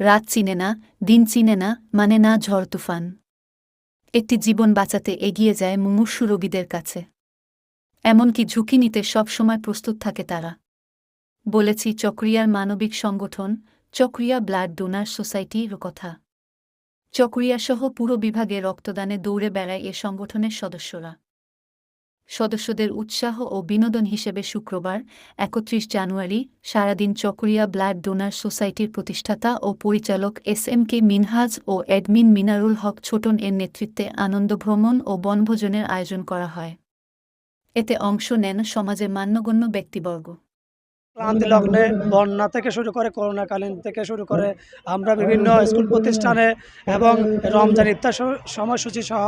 রাত চিনে না, দিন চিনে না মানে না ঝড় তুফান। একটি জীবন বাঁচাতে এগিয়ে যায় মুমূর্ষু রোগীদের কাছে। এমনকি ঝুঁকি নিতে সবসময় প্রস্তুত থাকে তারা। বলেছি, চক্রিয়ার মানবিক সংগঠন, চক্রিয়া ব্লাড ডোনার সোসাইটির কথা। চক্রিয়াসহ পুরো বিভাগে রক্তদানে দৌড়ে বেড়ায় এ সংগঠনের সদস্যরা। সদস্যদের উৎসাহ ও বিনোদন হিসেবে শুক্রবার, একত্রিশ জানুয়ারি, সারাদিন চকরিয়া ব্লাড ডোনার সোসাইটির প্রতিষ্ঠাতা ও পরিচালক এস এম কে মিনহাজ ও অ্যাডমিন মিনারুল হক ছোটন এর নেতৃত্বে আনন্দ ভ্রমণ ও বনভোজনের আয়োজন করা হয়। এতে অংশ নেন সমাজের মান্যগণ্য ব্যক্তিবর্গ। ক্লান্তি লগ্নে বন্যা থেকে শুরু করে করোনাকালীন থেকে শুরু করে আমরা বিভিন্ন স্কুল প্রতিষ্ঠানে এবং রমজান ইফতার স- সময়সূচি সহ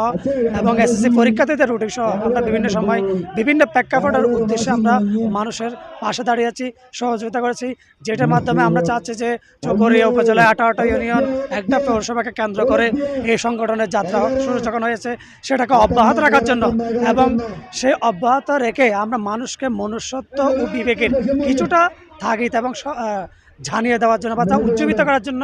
এবং এসএসসি পরীক্ষার্থীদের রুটিন সহ আমরা বিভিন্ন সময় বিভিন্ন প্রেক্ষাপটের উদ্দেশ্যে আমরা মানুষের পাশে দাঁড়িয়েছি সহযোগিতা করেছি, যেটার মাধ্যমে আমরা চাচ্ছি যে চকরিয়া উপজেলায় আঠারোটা ইউনিয়ন একটা পৌরসভাকে কেন্দ্র করে এই সংগঠনের যাত্রা শুরু যখন হয়েছে, সেটাকে অব্যাহত রাখার জন্য এবং সেই অব্যাহত রেখে আমরা মানুষকে মনুষ্যত্ব ও বিবেকের কিছুটা থাকিত এবং জানিয়ে দেওয়ার জন্য বা তা উজ্জীবিত করার জন্য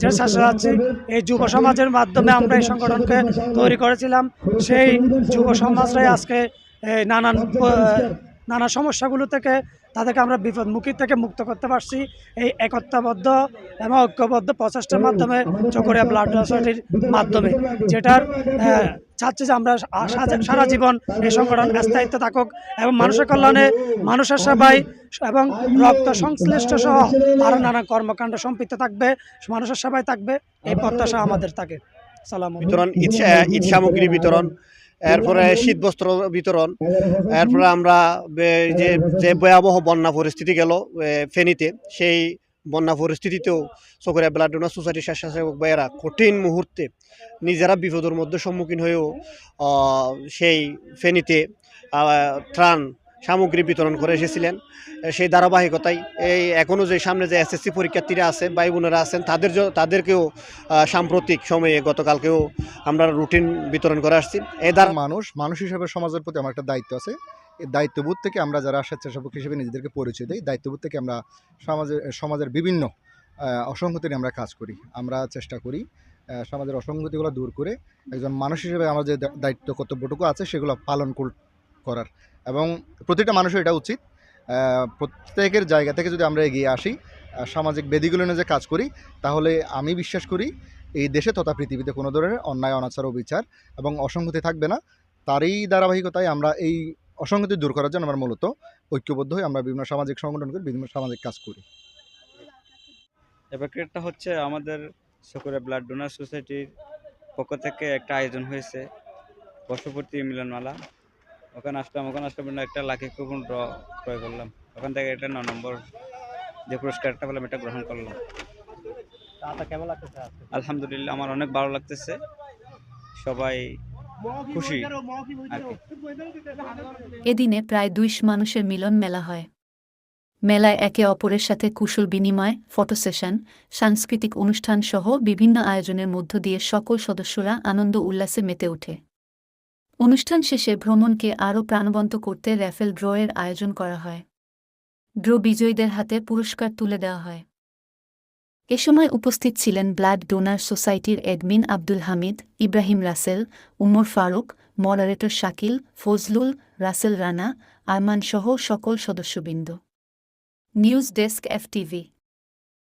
যে চেষ্টা যাচ্ছি এই যুব সমাজের মাধ্যমে আমরা এই সংগঠনকে তৈরি করেছিলাম। সেই যুব সমাজরাই আজকে নানান নানা সমস্যাগুলো থেকে তাদেরকে আমরা বিপদমুখী থেকে মুক্ত করতে পারছি। এই একত্রাবদ্ধ এবং ঐক্যবদ্ধ প্রচেষ্টার মাধ্যমে চকরিয়া ব্লাড মাধ্যমে, যেটার চাচ্ছি যে আমরা সারা জীবন এই সংগঠন স্থায়িত্ব থাকুক এবং মানুষের কল্যাণে মানুষের সেবায় এবং রক্ত সংশ্লিষ্ট সহ আরও নানা কর্মকাণ্ড সম্পৃক্ত থাকবে মানুষের সেবায় থাকবে এই প্রত্যাশা আমাদের থাকে। সালাম বিতরণ ঈদ ঈদ সামগ্রী বিতরণ এরপরে শীত বস্ত্র বিতরণ এরপরে আমরা যে যে ভয়াবহ বন্যা পরিস্থিতি গেল ফেনীতে সেই বন্যা পরিস্থিতিতেও চকরিয়া ব্লাড ডোনার সোসাইটির স্বেচ্ছাসেবক ভাইয়েরা কঠিন মুহূর্তে নিজেরা বিপদের মধ্যে সম্মুখীন হয়েও সেই ফেনীতে ত্রাণ সামগ্রী বিতরণ করে এসেছিলেন। সেই ধারাবাহিকতায়, এই এখনও যে সামনে যে এসএসসি পরীক্ষার্থীরা আছে ভাই বোনেরা আছেন, তাদের তাদেরকেও সাম্প্রতিক সময়ে গতকালকেও আমরা রুটিন বিতরণ করে আসছি। এই দ্বারা মানুষ মানুষ হিসেবে সমাজের প্রতি আমার একটা দায়িত্ব আছে। এই দায়িত্ববোধ থেকে আমরা যারা স্বেচ্ছাসেবক হিসেবে নিজেদেরকে পরিচয় দিই, দায়িত্ববোধ থেকে আমরা সমাজের সমাজের বিভিন্ন নিয়ে আমরা কাজ করি। আমরা চেষ্টা করি সমাজের অসংগতিগুলো দূর করে একজন মানুষ হিসেবে আমার যে দায়িত্ব, কর্তব্যটুকু আছে, সেগুলো পালন করার। এবং প্রতিটা মানুষের এটা উচিত। প্রত্যেকের জায়গা থেকে যদি আমরা এগিয়ে আসি সামাজিক বেদিগুলো নিয়ে যে কাজ করি, তাহলে আমি বিশ্বাস করি এই দেশে তথা পৃথিবীতে কোনো ধরনের অন্যায়, অনাচার বিচার এবং অসঙ্গতি থাকবে না। তারই ধারাবাহিকতায় আমরা এই অসঙ্গতি দূর করার জন্য আমরা মূলত ঐক্যবদ্ধ হয়ে আমরা বিভিন্ন সামাজিক সংগঠন করি বিভিন্ন সামাজিক কাজ করি। প্রক্রিয়াটা হচ্ছে আমাদের সকরে ব্লাড ডোনার সোসাইটির পক্ষ থেকে একটা আয়োজন হয়েছে বর্ষপূর্তি মিলনমালা। ওখানে আসলাম ওখানে আসলাম একটা লাকি কুপন ড্র ক্রয় করলাম। ওখান থেকে একটা ন নম্বর যে পুরস্কারটা পেলাম এটা গ্রহণ করলাম। কেমন লাগতেছে আলহামদুলিল্লাহ আমার অনেক ভালো লাগতেছে। সবাই খুশি। এদিনে প্রায় দুইশ মানুষের মিলন মেলা হয়। মেলায় একে অপরের সাথে কুশল বিনিময় ফটো সেশন সাংস্কৃতিক অনুষ্ঠান সহ বিভিন্ন আয়োজনের মধ্য দিয়ে সকল সদস্যরা আনন্দ উল্লাসে মেতে ওঠে। অনুষ্ঠান শেষে ভ্রমণকে আরও প্রাণবন্ত করতে র্যাফেল ড্রয়ের আয়োজন করা হয়। ড্র বিজয়ীদের হাতে পুরস্কার তুলে দেওয়া হয়। এ সময় উপস্থিত ছিলেন ব্লাড ডোনার সোসাইটির অ্যাডমিন আব্দুল হামিদ, ইব্রাহিম রাসেল, উমর ফারুক, মডারেটর শাকিল, ফজলুল, রাসেল রানা, আরমান সহ সকল সদস্যবৃন্দ। News desk FTV.